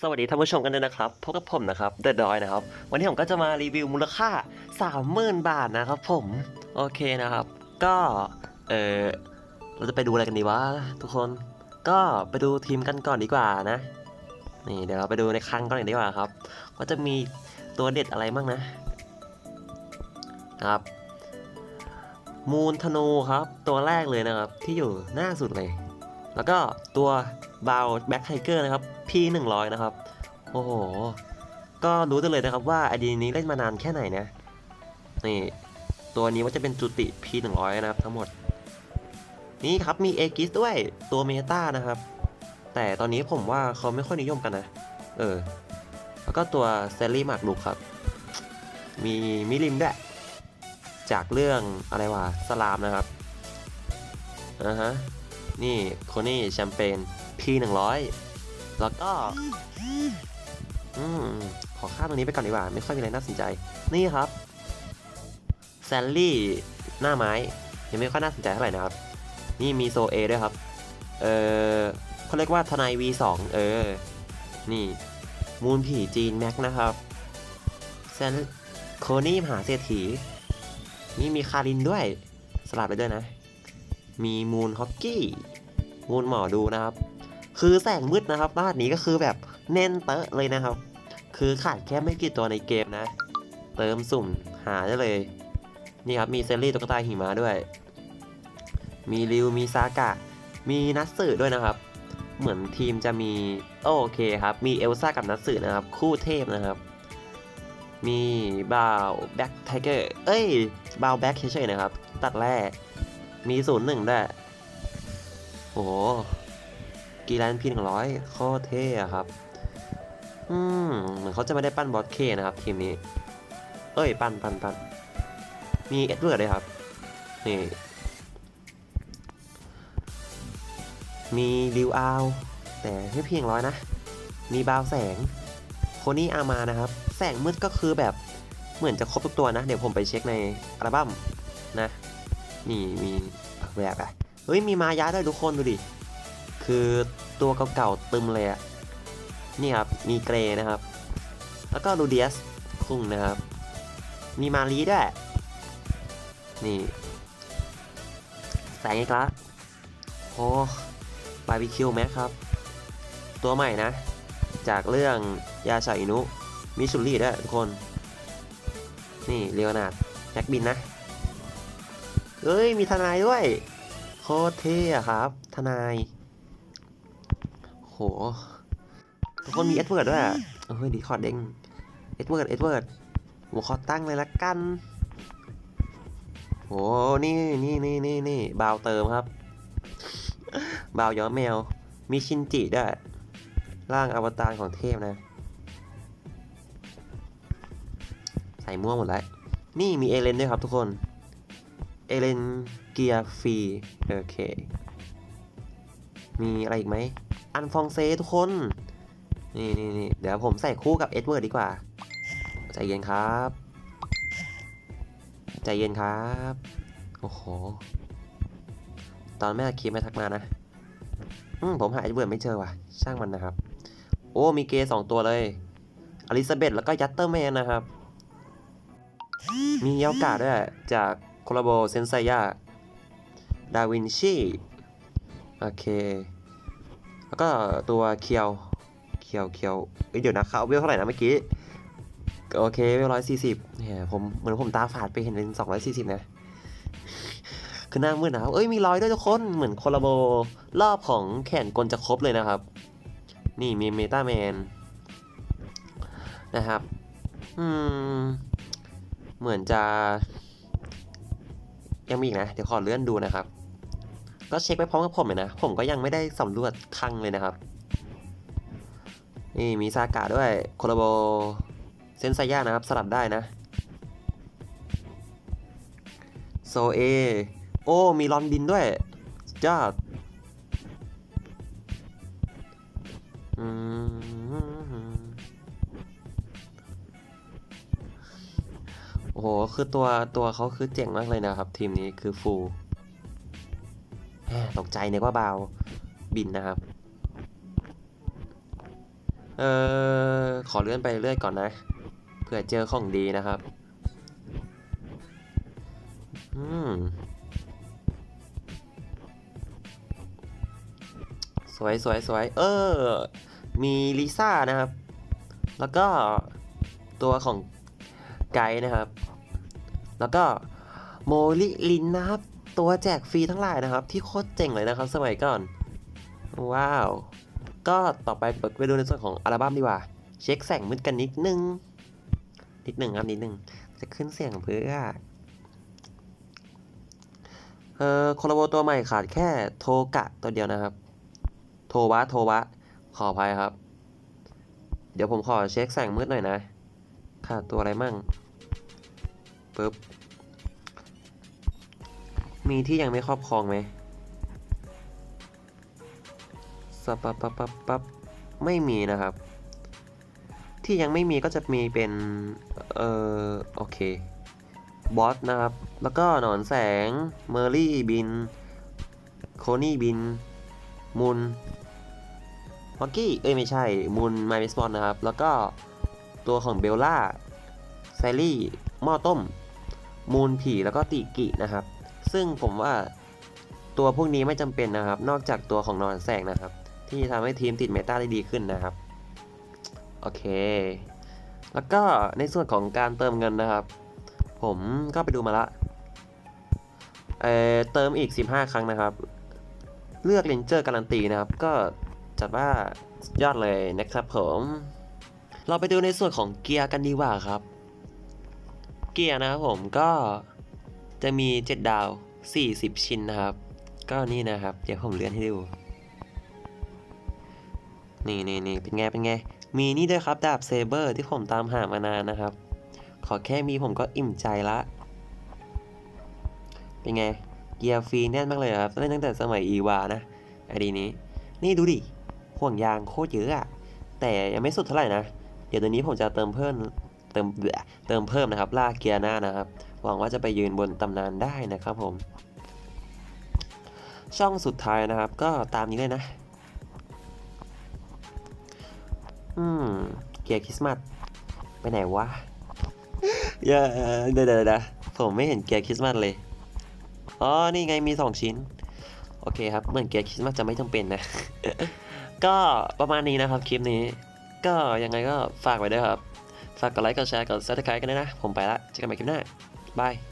สวัสดีท่านผู้ชมกันด้วยนะครับพบกับผมนะครับเดอะดอยนะครับ วันนี้ผมก็จะมารีวิวมูลค่า 30,000 บาทนะครับผม โอเคนะครับ ก็เออเราจะไปดูอะไรกันดีวะทุกคนก็ไปดูทีมกันก่อนดีกว่านะ นี่เดี๋ยวเราไปดูในครั้งก่อนเลยดีกว่าครับว่าจะมีตัวเด็ดอะไรบ้างนะ ครับ มูนธนูครับตัวแรกเลยนะครับที่อยู่หน้าสุดเลย แล้วก็ตัว บาวแบ็คไทเกอร์นะครับ P100 นะครับ โอ้โห ก็รู้ได้เลยนะครับว่าไอดีนี้เล่นมานานแค่ไหนนะ นี่ ตัวนี้ว่าจะเป็นจุติ P100 นะครับทั้งหมด นี่ครับมีเอกิสด้วยตัวเมตานะครับ แต่ตอนนี้ผมว่าเขาไม่ค่อยนิยมกันนะ เออ แล้วก็ตัวเซลลี่มากลุกครับ มีมิลิมด้วยจากเรื่องอะไรวะสลามนะครับอ่าฮะ นี่โคนี่แชมเปญ P100 แล้วก็ อืม ขอข้ามตรงนี้ไปก่อนดีกว่า ไม่ค่อยมีอะไรน่าสนใจ นี่ครับแซลลี่หน้าไม้ ยังไม่ค่อยน่าสนใจเท่าไหร่นะครับ นี่มีโซเอด้วยครับ เออเขาเรียกว่าทนาย V2 เออ นี่ มูลผีจีนแม็กนะครับแซนโคนี่มหาเศรษฐี นี่มีคารินด้วย สลับไปด้วยนะ มีมูนฮอกกี้ มูนหมอดูนะครับ คือแสงมืดนะครับบ้านนี้ก็คือแบบแน่นเตอะเลยนะครับ คือขาดแค่ไม่กี่ตัวในเกมนะ เติมสุ่มหาได้เลย นี่ครับมีเซลลี่ตุ๊กตาหิมะด้วย มีริวมีซากะ มีนัตสึด้วยนะครับ เหมือนทีมจะมีโอเคครับ มีเอลซ่ากับนัตสึนะครับ คู่เทพนะครับ มีบาวแบ็คไทเกอร์เอ้ยบาวแบ็คเฉยๆนะครับ ตัดแร่มีศูนย์หนึ่งด้วยโอ้ กีแลนพีหนึ่งร้อยโคตรเท่อะครับ อืมเหมือนเขาจะไม่ได้ปั้นบอสเคนะครับทีมนี้ เอ้ย ปั้นปั้นปั้นมีเอ็ดเวิร์ดเลยครับ นี่ มีริวอาวแต่ไม่เพียงร้อยนะ มีบาวแสง โคนี่อามานะครับ แสงมืดก็คือแบบเหมือนจะครบทุกตัวนะ เดี๋ยวผมไปเช็คในอัลบั้มนะ นี่มีแบบอะเฮ้ย มีมายาด้วยทุกคนดูดิ คือตัวเก่าๆตึมเลยอะนี่ครับ มีเกรนะครับ แล้วก็ลูเดียสคุ้งนะครับ มีมารีด้วย นี่แสงอีกละโอ้บาร์บีคิวแม็กครับ ตัวใหม่นะ จากเรื่องยาชาอินุ มิชุรี่ด้วยทุกคน นี่เรียวนาดแม็กบินนะ เอ้ย มีทนายด้วย โคตรเท่ครับ ทนาย โหทุกคนมีเอ็ดเวิร์ดด้วยอะเฮ้ยดีคอร์ดเด้งเอ็ดเวิร์ดเอ็ดเวิร์ดผมขอตั้งเลยละกันโหนี่นี่นี่นี่นี่บาวเติมครับ บาวย้อมแมว มีชินจิด้วย ร่างอวตารของเทพนะ ใส่ม่วงหมดแล้ว นี่มีเอเลนด้วยครับทุกคน เอเลนเกียร์ฟรีโอเค มีอะไรอีกไหม อันฟองเซทุกคน นี่นี่นี่เดี๋ยวผมใส่คู่กับเอ็ดเวิร์ดดีกว่า ใจเย็นครับ ใจเย็นครับ โอ้โห ตอนแม่คลิปไม่ทักมานะ อืมผมหาเอ็ดเวิร์ดไม่เจอว่ะ ช่างมันนะครับ โอ้ มีเกย์สองตัวเลย อลิซาเบธแล้วก็ยัตเตอร์แมนนะครับ มีเยากาด้วยจากโคลาโบเซนไซยาดาวินชี โอเค แล้วก็ตัวเคียวเคียวเคียวเดี๋ยวนะเขาเวลเท่าไหร่นะเมื่อกี้โอเคเวลร้อยสี่สิบเนี่ยผมเหมือนผมตาฝาดไปเห็นเป็นสองร้อยสี่สิบนะคือหน้ามืดนะครับเอ้ยมีรอยด้วยทุกคนเหมือนโคลาโบรอบของแขนกลจะครบเลยนะครับ นี่มีเมตาแมนนะครับอืมเหมือนจะยังมีอีกนะ เดี๋ยวขอเลื่อนดูนะครับ ก็เช็คไปพร้อมกับผมเลยนะ ผมก็ยังไม่ได้สำรวจคังเลยนะครับ นี่มีซากะด้วยโคลาโบเซนไซย่านะครับ สลับได้นะ โซเอ โอ้ มีลอนบินด้วยยอดโอ้โห คือตัวตัวเขาคือเจ๋งมากเลยนะครับ ทีมนี้คือฟูล ตกใจนึกว่าบาวบินนะครับ เอ่อ ขอเลื่อนไปเรื่อยก่อนนะ เผื่อเจอของดีนะครับ อืม สวยสวยสวยเออ มีลิซ่านะครับ แล้วก็ตัวของไกด์นะครับ แล้วก็โมลิลินนะครับ ตัวแจกฟรีทั้งหลายนะครับ ที่โคตรเจ๋งเลยนะครับ สมัยก่อน ว้าว ก็ต่อไปเปิดไปดูในส่วนของอัลบั้มดีกว่า เช็คแสงมืดกันนิดนึง นิดหนึ่งครับนิดหนึ่งจะขึ้นเสียงเพื่อเอ่อโคโลโบตัวใหม่ขาดแค่โทกะตัวเดียวนะครับ โทวะ โทวะ ขออภัยครับ เดี๋ยวผมขอเช็คแสงมืดหน่อยนะ ขาดตัวอะไรมั่งปึ๊บ มีที่ยังไม่ครอบครองไหมสปับปับปับปับไม่มีนะครับ ที่ยังไม่มีก็จะมีเป็น เออโอเค บอสนะครับ แล้วก็หนอนแสง เมอร์รี่บิน โคนี่บิน มุนมักกี้ เอ้ย ไม่ใช่ มุนไมเมสปอนนะครับ แล้วก็ตัวของเบลล่า แซลลี่ หม้อต้ม มูนผี แล้วก็ติกินะครับ ซึ่งผมว่าตัวพวกนี้ไม่จำเป็นนะครับ นอกจากตัวของนอนแสงนะครับ ที่ทำให้ทีมติดเมตาได้ดีขึ้นนะครับ โอเค แล้วก็ในส่วนของการเติมเงินนะครับ ผมก็ไปดูมาละเออเติมอีก 15 ครั้งนะครับ เลือกเลนเจอร์การันตีนะครับ ก็จัดว่ายอดเลยนะครับผม เราไปดูในส่วนของเกียร์กันดีกว่าครับ เกียร์นะครับผมก็ จะมี 7 ดาว 40 ชิ้นนะครับ ก็นี่นะครับ เดี๋ยวผมเลื่อนให้ดู นี่นี่นี่เป็นไง เป็นไง มีนี่ด้วยครับ ดาบเซเบอร์ที่ผมตามหามานานนะครับ ขอแค่มีผมก็อิ่มใจละ เป็นไง เกียร์ฟรีแน่นมากเลยครับเล่นตั้งแต่สมัยอีวานะไอดีนี้ นี่ดูดิ ห่วงยางโคตรเยอะอะ แต่ยังไม่สุดเท่าไหร่นะ เดี๋ยวตัวนี้ผมจะเติมเพิ่ม เติมเบื่อเติมเพิ่มนะครับ ลากเกียร์หน้านะครับ หวังว่าจะไปยืนบนตำนานได้นะครับผม ช่องสุดท้ายนะครับ ก็ตามนี้เลยนะ อืม เกียร์คริสต์มาสไปไหนวะเดี๋ยวเดี๋ยวเดี๋ยวผมไม่เห็นเกียร์คริสต์มาสเลย อ๋อ นี่ไงมี 2 ชิ้น โอเคครับ เหมือนเกียร์คริสต์มาสจะไม่จำเป็นนะ ก็ประมาณนี้นะครับคลิปนี้ ก็ยังไงก็ฝากไว้ด้วยครับ ฝากกดไลค์ กดแชร์ กดซับสไครต์กันด้วยนะ ผมไปละ เจอกันใหม่คลิปหน้า บาย